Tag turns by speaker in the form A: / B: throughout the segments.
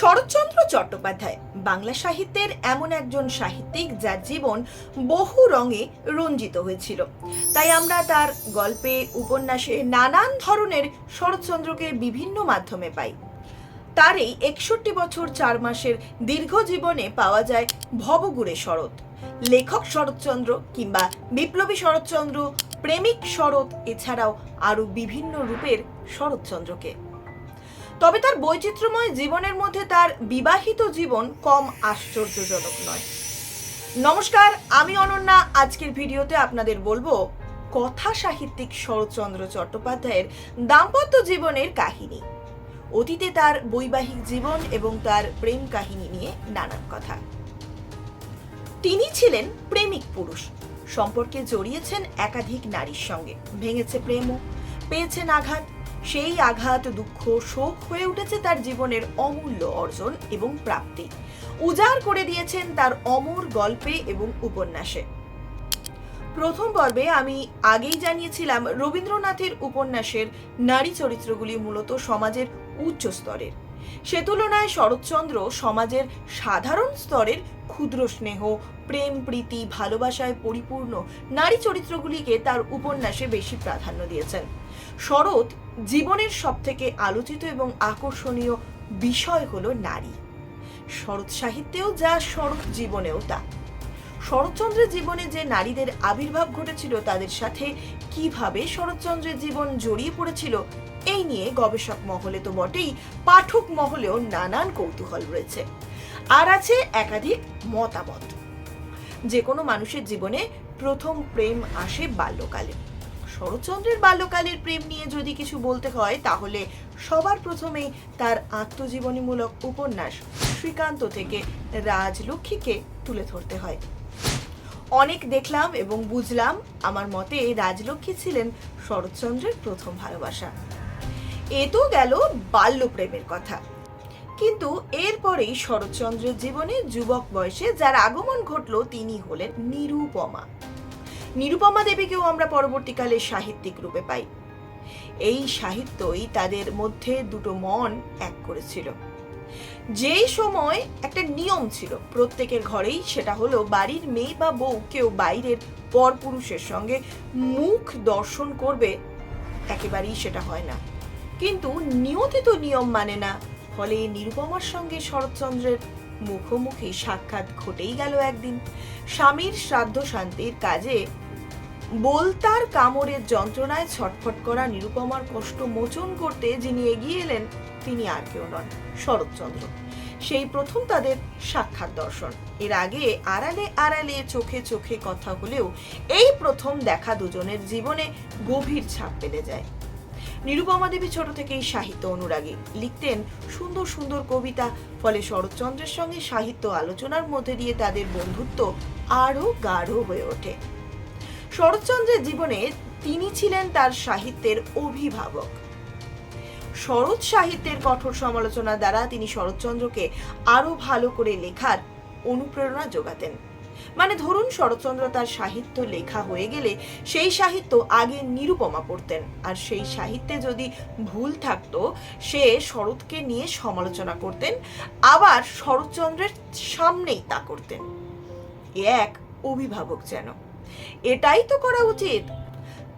A: শরৎচন্দ্র চট্টোপাধ্যায়, বাংলা সাহিত্যের এমন একজন সাহিত্যিক যার জীবন বহু রঙে রঞ্জিত হয়েছিল। তাই আমরা তার গল্পে উপন্যাসে নানান ধরনের শরৎচন্দ্রকে বিভিন্ন মাধ্যমে পাই। তার এই একষট্টি বছর চার মাসের দীর্ঘ জীবনে পাওয়া যায় ভবগুড়ে শরৎ। লেখক শরৎচন্দ্র কিংবা বিপ্লবী শরৎচন্দ্র, প্রেমিক শরৎ এছাড়াও আরও বিভিন্ন রূপের শরৎচন্দ্রকে। তবে তার বৈচিত্র্যময় জীবনের মধ্যে তার বিবাহিত জীবন কম আশ্চর্যজনক নয়। নমস্কার, আমি অনন্যা। আজকের ভিডিওতে আপনাদের বলব কথা সাহিত্যিক শরৎচন্দ্র চট্টোপাধ্যায়ের দাম্পত্য জীবনের কাহিনী। অতীতে তার বৈবাহিক জীবন এবং তার প্রেম কাহিনী নিয়ে নানান কথা। তিনি ছিলেন প্রেমিক পুরুষ। সম্পর্কে জড়িয়েছেন একাধিক নারীর সঙ্গে। ভেঙেছে প্রেমও পেয়েছেন আঘাত সেই আঘাত, দুঃখ, শোক হয়ে উঠেছে তার জীবনের অমূল্য অর্জন এবং প্রাপ্তি। উজাড় করে দিয়েছেন তার অমর গল্পে এবং উপন্যাসে। প্রথম পর্বে আমি আগেই জানিয়েছিলাম রবীন্দ্রনাথের উপন্যাসের নারী চরিত্রগুলি মূলত সমাজের উচ্চ স্তরের। সে তুলনায় শরৎচন্দ্র সমাজের সাধারণ স্তরের ক্ষুদ্র স্নেহ, প্রেম, প্রীতি, ভালোবাসায় পরিপূর্ণ নারী চরিত্রগুলিকে তার উপন্যাসে বেশি প্রাধান্য দিয়েছেন। শরৎ জীবনের সবথেকে আলোচিত এবং আকর্ষণীয় বিষয় হলো নারী। শরৎ সাহিত্যেও যা শরৎ জীবনেও তা। শরৎচন্দ্রের জীবনে যে নারীদের আবির্ভাব ঘটেছিল তাদের সাথে কীভাবে শরৎচন্দ্রের জীবন জড়িয়ে পড়েছিল, এই নিয়ে গবেষক মহলে তো বটেই, পাঠক মহলেও নানান কৌতূহল রয়েছে। আর আছে একাধিক মতামত। যে কোনো মানুষের জীবনে প্রথম প্রেম আসে বাল্যকালে। শরৎচন্দ্রের বাল্যকালের প্রেম নিয়ে যদি কিছু বলতে হয়, তাহলে সবার প্রথমেই তার আত্মজীবনীমূলক উপন্যাস শ্রীকান্ত থেকে রাজলক্ষ্মীকে তুলে ধরতে হয়। অনেক দেখলাম এবং বুঝলাম আমার মতে রাজলক্ষ্মী ছিলেন শরৎচন্দ্রের প্রথম ভালোবাসা। এ তো গেল বাল্য প্রেমের কথা। কিন্তু এরপরেই শরৎচন্দ্রের জীবনে যুবক বয়সে যার আগমন ঘটল, তিনি হলেন নিরুপমা। নিরুপমা দেবীকেও আমরা পরবর্তীকালে সাহিত্যিক রূপে পাই। এই সাহিত্যই তাদের মধ্যে দুটো মন এক করেছিল। যেই সময় একটা নিয়ম ছিল, প্রত্যেকের ঘরেই সেটা হলো বাড়ির মেয়ে বা বউ কেউ বাইরের পরপুরুষের সঙ্গে মুখ দর্শন করবে, একেবারেই সেটা হয় না। কিন্তু নিয়তি তো নিয়ম মানে না, ফলে নিরুপমার সঙ্গে শরৎচন্দ্রের মুখোমুখি সাক্ষাৎ ঘটেই গেল একদিন। স্বামীর শ্রাদ্ধ শান্তির কাজে বলতার কামড়ের যন্ত্রণায় ছটফট করা নিরুপমার কষ্ট মোচন করতে যিনি এগিয়ে এলেন, তিনি আর কেউ নন, শরৎচন্দ্র। সেই প্রথম তাদের সাক্ষাৎ দর্শন। এর আগে আড়ালে আড়ালে, চোখে চোখে কথা হলেও এই প্রথম দেখা দুজনের জীবনে গভীর ছাপ ফেলে যায়। নিরুপমা দেবী ছোট থেকেই সাহিত্য অনুরাগী। লিখতেন সুন্দর সুন্দর কবিতা, ফলে শরৎচন্দ্রের সঙ্গে সাহিত্য আলোচনার মধ্যে দিয়ে তাদের বন্ধুত্ব আরও গাঢ় হয়ে ওঠে। শরৎচন্দ্রের জীবনে তিনি ছিলেন তার সাহিত্যের অভিভাবক। শরৎ সাহিত্যের কঠোর সমালোচনা দ্বারা তিনি শরৎচন্দ্রকে আরও ভালো করে লেখার অনুপ্রেরণা যোগাতেন। মানে ধরুন শরৎচন্দ্র তার সাহিত্য লেখা হয়ে গেলে সেই সাহিত্য আগে নিরুপমা পড়তেন আর সেই সাহিত্যে যদি ভুল থাকতো, সে শরৎকে নিয়ে সমালোচনা করতেন, আবার শরৎচন্দ্রের সামনেই তা করতেন। এক অভিভাবক যেন। এটাই তো করা উচিত।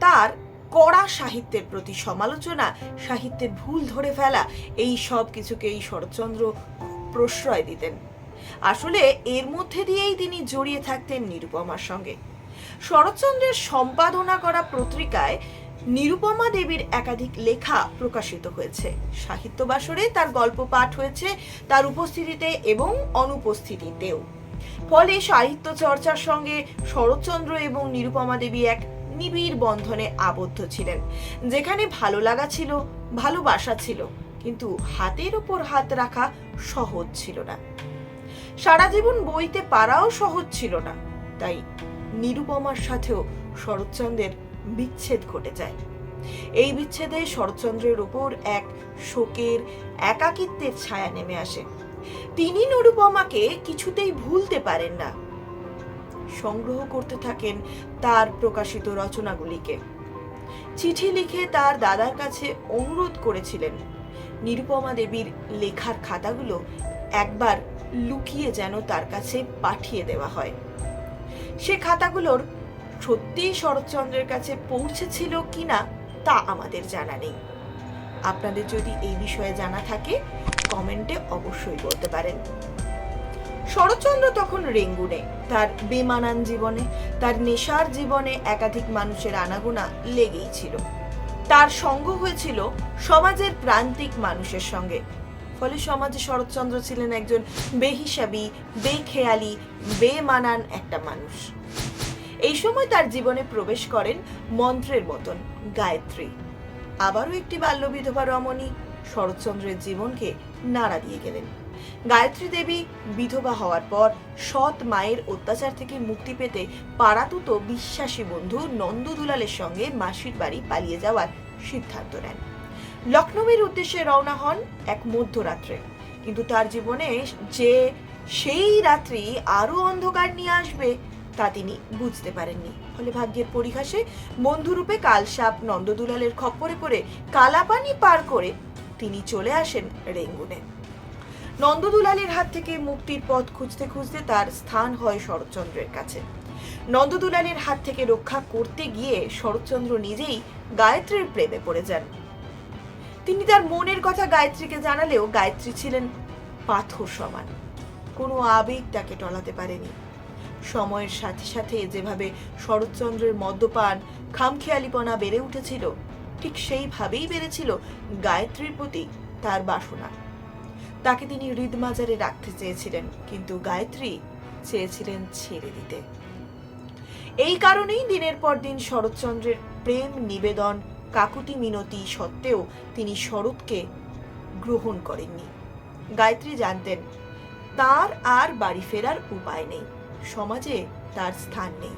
A: তার কড়া সাহিত্যের প্রতি সমালোচনা, সাহিত্যের ভুল ধরে ফেলা, এই সব কিছুকেই শরৎচন্দ্র প্রশ্রয় দিতেন। আসলে এর মধ্যে দিয়েই তিনি জড়িয়ে থাকতেন নিরুপমার সঙ্গে। শরৎচন্দ্রের সম্পাদনা করা পত্রিকায় নিরুপমা দেবীর একাধিক লেখা প্রকাশিত হয়েছে। সাহিত্য বাসরে তার গল্প পাঠ হয়েছে, তার উপস্থিতিতে এবং অনুপস্থিতিতেও। ফলে সাহিত্য চর্চার সঙ্গে শরৎচন্দ্র এবং নিরুপমা দেবী এক নিবিড় বন্ধনে আবদ্ধ ছিলেন। যেখানে ভালো লাগা ছিল, ভালোবাসা ছিল, কিন্তু হাতের ওপর হাত রাখা সহজ ছিল না। সারা জীবন বইতে পারাও সহজ ছিল না, তাই নিরুপমার সাথেও শরৎচন্দ্রের বিচ্ছেদ ঘটে যায়। এই বিচ্ছেদে শরৎচন্দ্রের উপর এক শোকের, একাকিত্বের ছায়া নেমে আসে। তিনি নিরুপমাকে কিছুতেই ভুলতে পারেন না। সংগ্রহ করতে থাকেন তার প্রকাশিত রচনাগুলিকে। চিঠি লিখে তার দাদার কাছে অনুরোধ করেছিলেন। নিরুপমা দেবীর লেখার খাতাগুলো একবার লুকিয়ে যেন তার কাছে পাঠিয়ে দেওয়া হয়। সে খাতাগুলোর সত্যিই শরৎচন্দ্রের কাছে পৌঁছেছিল কিনা তা আমাদের জানা নেই। আপনাদের যদি এই বিষয়ে জানা থাকে কমেন্টে অবশ্যই বলতে পারেন। শরৎচন্দ্র তখন রেঙ্গুনে। তার বেমানান জীবনে, তার নেশার জীবনে একাধিক মানুষের আনাগোনা লেগেই ছিল। তার সঙ্গ হয়েছিল সমাজের প্রান্তিক মানুষের সঙ্গে। ফলে সমাজে শরৎচন্দ্র ছিলেন একজন বেহিসাবি, বেখেয়ালি, বেমানান একটা মানুষ। এই সময় তার জীবনে প্রবেশ করেন মন্ত্রের মতন গায়ত্রী। আবারও একটি বাল্য বিধবা রমণী শরৎচন্দ্রের জীবনকে নাড়া দিয়ে গেলেন। গায়ত্রী দেবী বিধবা হওয়ার পর সৎ মায়ের অত্যাচার থেকে মুক্তি পেতে পাড়াতুতো বিশ্বাসী বন্ধু নন্দদুলালের সঙ্গে মাসির বাড়ি পালিয়ে যাওয়ার সিদ্ধান্ত নেন। লখনৌয়ের উদ্দেশ্যে রওনা হন এক মধ্যরাত্রে। কিন্তু তার জীবনে যে সেই রাত্রি আরও অন্ধকার নিয়ে আসবে তা তিনি বুঝতে পারেননি। ফলে ভাগ্যের পরিহাসে বন্ধুরূপে কালসাপ নন্দদুলালের খপ্পরে পড়ে কালাপানি পার করে তিনি চলে আসেন রেঙ্গুনে। নন্দদুলালের হাত থেকে মুক্তির পথ খুঁজতে খুঁজতে তার স্থান হয় শরৎচন্দ্রের কাছে। নন্দদুলালের হাত থেকে রক্ষা করতে গিয়ে শরৎচন্দ্র নিজেই গায়ত্রীর প্রেমে পড়ে যান। তিনি তার মনের কথা গায়ত্রীকে জানালেও গায়ত্রী ছিলেন পাথর সমান। কোনো আবেগ তাকে টলাতে পারেনি। সময়ের সাথে সাথে যেভাবে শরৎচন্দ্রের মদ্যপান, খামখেয়ালিপনা বেড়ে উঠেছিল ঠিক সেইভাবেই বেড়েছিল গায়ত্রীর প্রতি তার বাসনা। তাকে তিনি হৃদমাজারে রাখতে চেয়েছিলেন, কিন্তু গায়ত্রী চেয়েছিলেন ছেড়ে দিতে। এই কারণেই দিনের পর দিন শরৎচন্দ্রের প্রেম নিবেদন, কাকুতি মিনতি সত্ত্বেও তিনি শরৎকে গ্রহণ করেননি। গায়ত্রী জানতেন, তার আর বাড়ি ফেরার উপায় নেই, সমাজে তার স্থান নেই।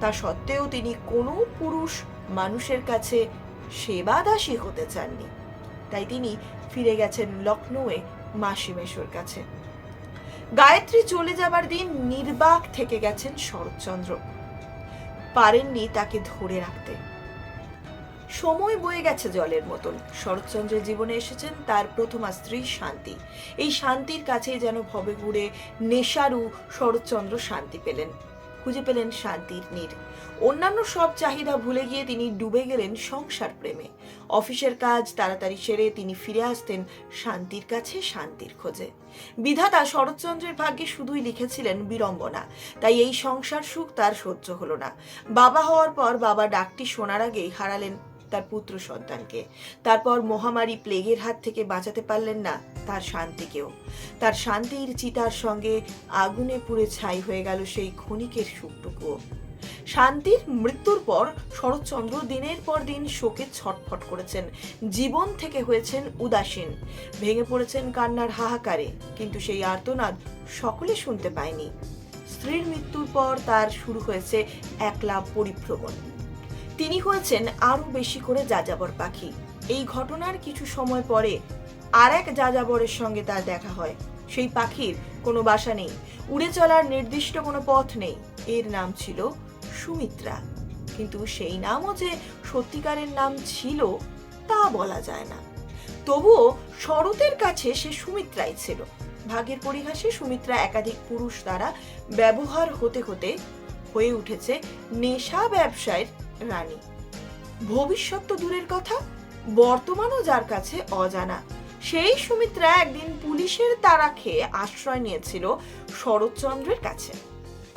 A: তা সত্ত্বেও তিনি কোনো পুরুষ মানুষের কাছে সেবাদাসী হতে চাননি। তাই তিনি ফিরে গেছেন লখনৌয়ে মাসিমেশোর কাছে। গায়ত্রী চলে যাবার দিন নির্বাক থেকে গেছেন শরৎচন্দ্র। পারেননি তাকে ধরে রাখতে। সময় বয়ে গেছে জলের মতন। শরৎচন্দ্রের জীবনে এসেছেন তার প্রথমা স্ত্রী শান্তি। এই শান্তির কাছেই যেন ভবে ঘুরে নেশারু শরৎচন্দ্র শান্তি পেলেন। খুঁজে পেলেন শান্তির নীর। অন্যান্য সব চাহিদা ভুলে গিয়ে তিনি ডুবে গেলেন সংসার প্রেমে। অফিসের কাজ তাড়াতাড়ি সেরে তিনি ফিরে আসতেন শান্তির কাছে শান্তির খোঁজে। বিধাতা শরৎচন্দ্রের ভাগ্যে শুধুই লিখেছিলেন বিড়ম্বনা তাই এই সংসার সুখ তার সহ্য হলো না। বাবা হওয়ার পর বাবা ডাকটি শোনার আগেই হারালেন তার পুত্র সন্তানকে। তারপর মহামারী প্লেগের হাত থেকে বাঁচাতে পারলেন না তার শান্তিকেও। তার শান্তির চিতার সঙ্গে আগুনে পুড়ে ছাই হয়ে গেল সেই ক্ষণিকের সুখটুকুও। শান্তির মৃত্যুর পর শরৎচন্দ্র দিনের পর দিন শোকে ছটফট করেছেন। জীবন থেকে হয়েছেন উদাসীন। ভেঙে পড়েছেন কান্নার হাহাকারে, কিন্তু সেই আর্তনাদ সকলে শুনতে পায়নি। স্ত্রীর মৃত্যুর পর তার শুরু হয়েছে একলা পরিভ্রমণ। তিনি হয়েছেন আরও বেশি করে যাযাবর পাখি। এই ঘটনার কিছু সময় পরে আর এক যাযাবরের সঙ্গে তার দেখা হয়। সেই পাখির কোনো বাসা নেই, উড়ে চলার নির্দিষ্ট কোনো পথ নেই। এর নাম ছিল সুমিত্রা। কিন্তু সেই নামও যে সত্যিকারের নাম ছিল, তা বলা যায় না। তবুও শরতের কাছে সে সুমিত্রাই ছিল। ভাগের পরিহাসে সুমিত্রা একাধিক পুরুষ দ্বারা ব্যবহার হতে হতে হয়ে উঠেছে নেশা ব্যবসায়ের রানী। ভবিষ্যৎ তো দূরের কথা, বর্তমানও যার কাছে অজানা। সেই সুমিত্রা একদিন পুলিশের তারা খেয়ে আশ্রয় নিয়েছিল শরৎচন্দ্রের কাছে।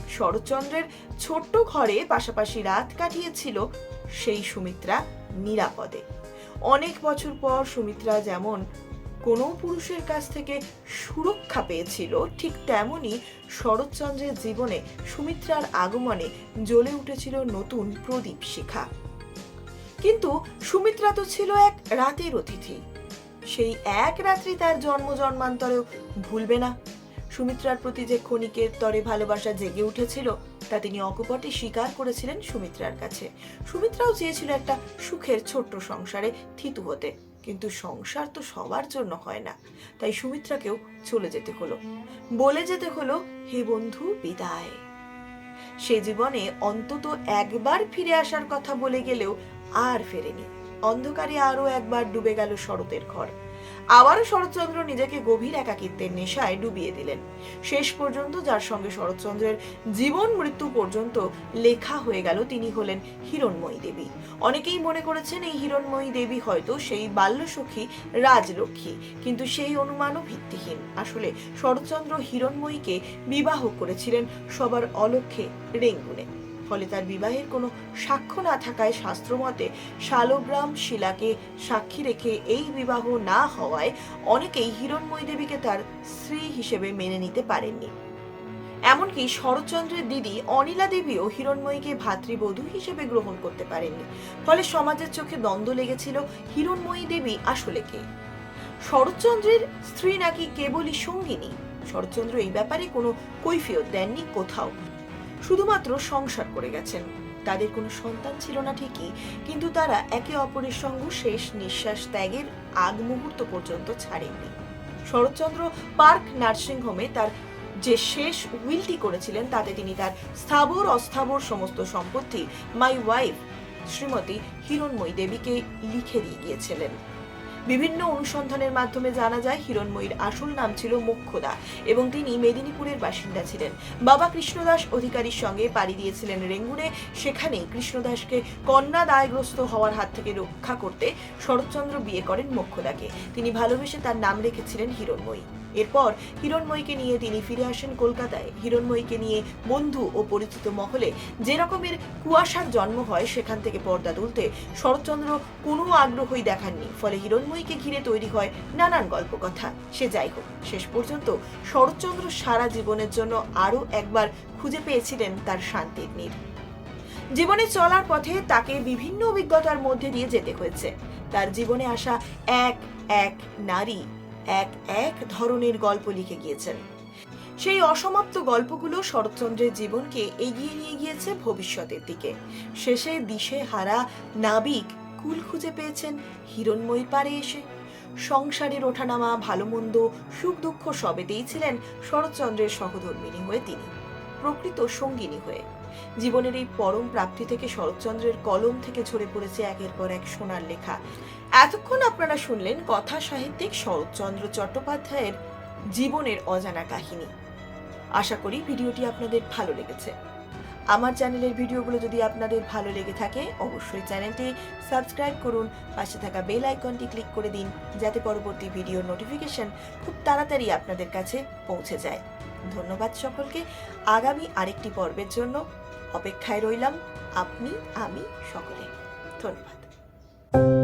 A: শরৎচন্দ্রের ছোট্ট ঘরে পাশাপাশি রাত কাটিয়েছিল সেই সুমিত্রা নিরাপদে। অনেক বছর পর সুমিত্রা যেমন কোনো পুরুষের কাছ থেকে সুরক্ষা পেয়েছিল, ঠিক তেমনি শরৎচন্দ্রের জীবনে সুমিত্রার আগমনে জ্বলে উঠেছিল নতুন প্রদীপ শিখা। কিন্তু সুমিত্রা তো ছিল এক রাতের অতিথি। সেই এক রাত্রি তার জন্ম জন্মান্তরেও ভুলবে না। সুমিত্রার প্রতি যে ক্ষণিকের তরে ভালোবাসা জেগে উঠেছিল, তা তিনি অকপটে স্বীকার করেছিলেন সুমিত্রার কাছে। সুমিত্রাও চেয়েছিল একটা সুখের ছোট্ট সংসারে থিতু হতে। কিন্তু সংসার তো সবার জন্য হয় না। তাই সুমিত্রাকেও চলে যেতে হলো। বলে যেতে হলো, হে বন্ধু, বিদায়। সে জীবনে অন্তত একবার ফিরে আসার কথা বলে গেলেও আর ফেরেনি। অন্ধকারে আরও একবার ডুবে গেল শরতের ঘর। আবারও শরৎচন্দ্র নিজেকে গভীর একাকিত্বের নেশায় ডুবিয়ে দিলেন। শেষ পর্যন্ত যার সঙ্গে শরৎচন্দ্রের জীবন মৃত্যু পর্যন্ত লেখা হয়ে গেল তিনি হলেন হিরণময়ী দেবী। অনেকেই মনে করেছেন এই হিরণময়ী দেবী হয়তো সেই বাল্যসখী রাজলক্ষ্মী, কিন্তু সেই অনুমানও ভিত্তিহীন। আসলে শরৎচন্দ্র হিরণময়ীকে বিবাহ করেছিলেন সবার অলক্ষ্যে রেঙ্গুনে। ফলে তার বিবাহের কোনো সাক্ষ্য না থাকায় শাস্ত্রমতে শালগ্রাম শিলাকে সাক্ষী রেখে এই বিবাহ না হওয়ায় অনেকেই হিরণময়ী দেবীকে তার স্ত্রী হিসেবে মেনে নিতে পারেননি। এমনকি শরৎচন্দ্রের দিদি অনিলা দেবীও হিরণময়ীকে ভাতৃবধূ হিসেবে গ্রহণ করতে পারেননি। ফলে সমাজের চোখে দ্বন্দ্ব লেগেছিল হিরণময়ী দেবী আসলে কে? শরৎচন্দ্রের স্ত্রী নাকি কেবলই সঙ্গিনী? শরৎচন্দ্র এই ব্যাপারে কোনো কৈফিয়ত দেননি কোথাও। শুধুমাত্র সংসার করে গেছেন। তাদের কোনো সন্তান ছিল না ঠিকই, কিন্তু তারা একে অপরের সঙ্গ শেষ নিঃশ্বাস ত্যাগের আগ মুহূর্ত পর্যন্ত ছাড়েননি। শরৎচন্দ্র পার্ক নার্সিংহোমে তার যে শেষ উইলটি করেছিলেন, তাতে তিনি তার স্থাবর অস্থাবর সমস্ত সম্পত্তি, মাই ওয়াইফ, শ্রীমতী হিরণময়ী দেবীকে লিখে দিয়ে গিয়েছিলেন। বিভিন্ন অনুসন্ধানের মাধ্যমে জানা যায়, হিরণময়ীর আসল নাম ছিল মোক্ষদা এবং তিনি মেদিনীপুরের বাসিন্দা ছিলেন। বাবা কৃষ্ণদাস অধিকারীর সঙ্গে পাড়ি দিয়েছিলেন রেঙ্গুনে। সেখানেই কৃষ্ণদাসকে কন্যা দায়গ্রস্ত হওয়ার হাত থেকে রক্ষা করতে শরৎচন্দ্র বিয়ে করেন মোক্ষদাকে তিনি ভালোবেসে তার নাম রেখেছিলেন হিরণময়ী। এরপর হিরণময়ীকে নিয়ে তিনি ফিরে আসেন কলকাতায়। হিরণময়ীকে নিয়ে বন্ধু ও পরিচিত মহলে যে রকমের কুয়াশার জন্ম হয়, সেখান থেকে পর্দা তুলতে শরৎচন্দ্র কোনো আগ্রহই দেখাননি। ফলে হিরণময়ীকে ঘিরে তৈরি হয় নানান গল্প কথা সে যাই হোক, শেষ পর্যন্ত শরৎচন্দ্র সারা জীবনের জন্য আরও একবার খুঁজে পেয়েছিলেন তার শান্তির নীড় জীবনে চলার পথে তাকে বিভিন্ন অভিজ্ঞতার মধ্যে দিয়ে যেতে হয়েছে। তার জীবনে আসা এক এক নারী এক এক ধরনের গল্প লিখে গিয়েছেন। সেই অসমাপ্ত গল্পগুলো শরৎচন্দ্রের জীবনকে এগিয়ে নিয়ে গিয়েছে ভবিষ্যতের দিকে। শেষে দিশে হারা নাবিক কুল খুঁজে পেয়েছেন হিরণময়ী পারে এসে। সংসারের ওঠানামা ভালো মন্দ সুখ দুঃখ সবেতেই ছিলেন শরৎচন্দ্রের সহধর্মিনী হয়ে তিনি, প্রকৃত সঙ্গিনী হয়ে। জীবনের এই পরম প্রাপ্তি থেকে শরৎচন্দ্রের কলম থেকে ঝরে পড়েছে একের পর এক সোনার লেখা। এতক্ষণ আপনারা শুনলেন কথা সাহিত্যিক শরৎচন্দ্র চট্টোপাধ্যায়ের জীবনের অজানা কাহিনী। আশা করি ভিডিওটি আপনাদের ভালো লেগেছে। আমার চ্যানেলের ভিডিওগুলো যদি আপনাদের ভালো লেগে থাকে, অবশ্যই চ্যানেলটি সাবস্ক্রাইব করুন, পাশে থাকা বেল আইকনটি ক্লিক করে দিন, যাতে পরবর্তী ভিডিওর নোটিফিকেশন খুব তাড়াতাড়ি আপনাদের কাছে পৌঁছে যায়। ধন্যবাদ সকলকে। আগামী আরেকটি পর্বের জন্য অপেক্ষায় রইলাম। আপনি, আমি সকলে। ধন্যবাদ।